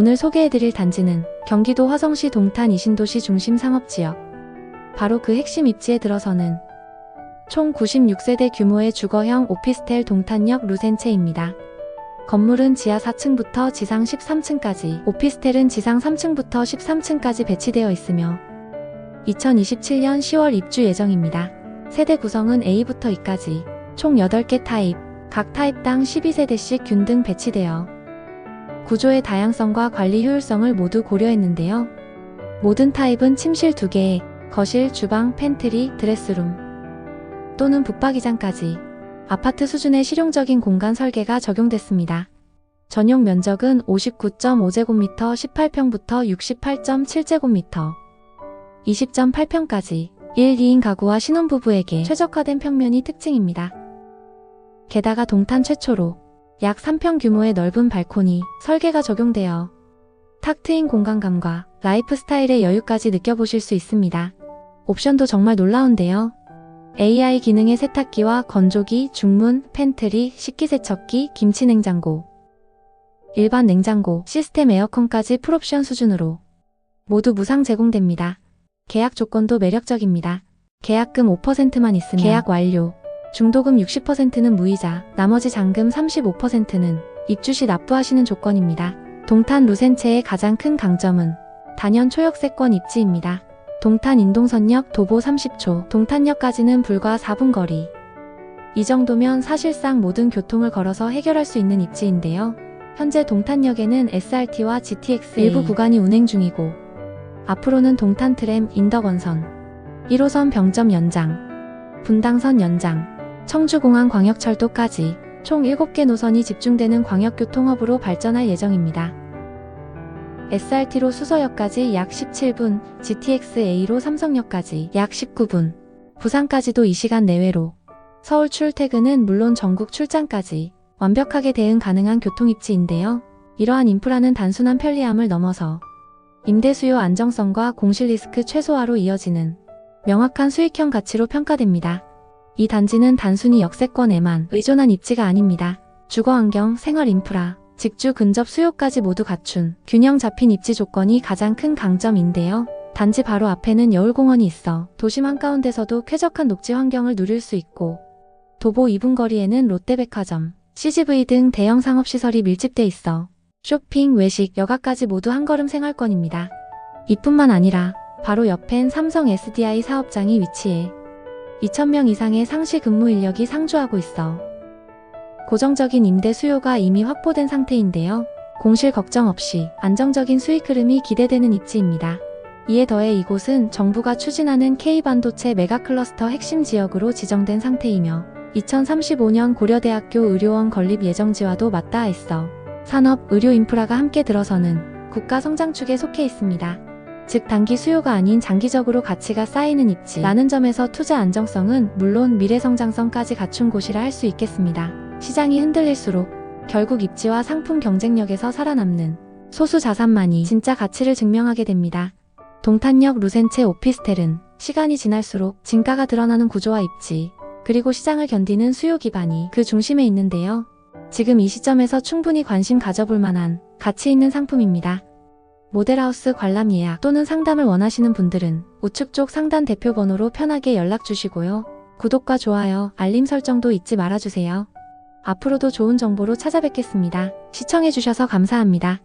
오늘 소개해드릴 단지는 경기도 화성시 동탄 이신도시 중심 상업지역. 바로 그 핵심 입지에 들어서는 총 96세대 규모의 주거형 오피스텔 동탄역 루센체입니다. 건물은 지하 4층부터 지상 13층까지, 오피스텔은 지상 3층부터 13층까지 배치되어 있으며 2027년 10월 입주 예정입니다. 세대 구성은 A부터 E까지 총 8개 타입, 각 타입당 12세대씩 균등 배치되어 구조의 다양성과 관리 효율성을 모두 고려했는데요. 모든 타입은 침실 2개, 거실, 주방, 팬트리, 드레스룸 또는 북박이장까지 아파트 수준의 실용적인 공간 설계가 적용됐습니다. 전용 면적은 59.5제곱미터 18평부터 68.7제곱미터 20.8평까지 1, 2인 가구와 신혼부부에게 최적화된 평면이 특징입니다. 게다가 동탄 최초로 약 3평 규모의 넓은 발코니 설계가 적용되어 탁 트인 공간감과 라이프 스타일의 여유까지 느껴보실 수 있습니다. 옵션도 정말 놀라운데요. AI 기능의 세탁기와 건조기, 중문, 팬트리, 식기세척기, 김치냉장고, 일반 냉장고, 시스템 에어컨까지 풀옵션 수준으로 모두 무상 제공됩니다. 계약 조건도 매력적입니다. 계약금 5%만 있으면 계약 완료. 중도금 60%는 무이자, 나머지 잔금 35%는 입주 시 납부하시는 조건입니다. 동탄 루센체의 가장 큰 강점은 단연 초역세권 입지입니다. 동탄 인동선역 도보 30초, 동탄역까지는 불과 4분 거리. 이 정도면 사실상 모든 교통을 걸어서 해결할 수 있는 입지인데요. 현재 동탄역에는 SRT와 GTX 일부 구간이 운행 중이고, 앞으로는 동탄 트램 인덕원선, 1호선 병점 연장, 분당선 연장, 청주공항 광역철도까지 총 7개 노선이 집중되는 광역교통허브로 발전할 예정입니다. SRT로 수서역까지 약 17분, GTX-A로 삼성역까지 약 19분, 부산까지도 이 시간 내외로, 서울 출퇴근은 물론 전국 출장까지 완벽하게 대응 가능한 교통입지인데요. 이러한 인프라는 단순한 편리함을 넘어서 임대 수요 안정성과 공실 리스크 최소화로 이어지는 명확한 수익형 가치로 평가됩니다. 이 단지는 단순히 역세권에만 의존한 입지가 아닙니다. 주거 환경, 생활 인프라, 직주 근접 수요까지 모두 갖춘 균형 잡힌 입지 조건이 가장 큰 강점인데요. 단지 바로 앞에는 여울공원이 있어 도심 한가운데서도 쾌적한 녹지 환경을 누릴 수 있고 도보 2분 거리에는 롯데백화점, CGV 등 대형 상업시설이 밀집돼 있어 쇼핑, 외식, 여가까지 모두 한 걸음 생활권입니다. 이뿐만 아니라 바로 옆엔 삼성 SDI 사업장이 위치해 2,000명 이상의 상시 근무 인력이 상주하고 있어 고정적인 임대 수요가 이미 확보된 상태인데요. 공실 걱정 없이 안정적인 수익 흐름이 기대되는 입지입니다. 이에 더해 이곳은 정부가 추진하는 K반도체 메가클러스터 핵심 지역으로 지정된 상태이며 2035년 고려대학교 의료원 건립 예정지와도 맞닿아 있어 산업, 의료 인프라가 함께 들어서는 국가 성장축에 속해 있습니다. 즉 단기 수요가 아닌 장기적으로 가치가 쌓이는 입지 라는 점에서 투자 안정성은 물론 미래 성장성까지 갖춘 곳이라 할 수 있겠습니다. 시장이 흔들릴수록 결국 입지와 상품 경쟁력에서 살아남는 소수 자산만이 진짜 가치를 증명하게 됩니다. 동탄역 루센체 오피스텔은 시간이 지날수록 진가가 드러나는 구조와 입지, 그리고 시장을 견디는 수요 기반이 그 중심에 있는데요. 지금 이 시점에서 충분히 관심 가져볼 만한 가치 있는 상품입니다. 모델하우스 관람 예약 또는 상담을 원하시는 분들은 우측 쪽 상단 대표 번호로 편하게 연락 주시고요. 구독과 좋아요, 알림 설정도 잊지 말아주세요. 앞으로도 좋은 정보로 찾아뵙겠습니다. 시청해주셔서 감사합니다.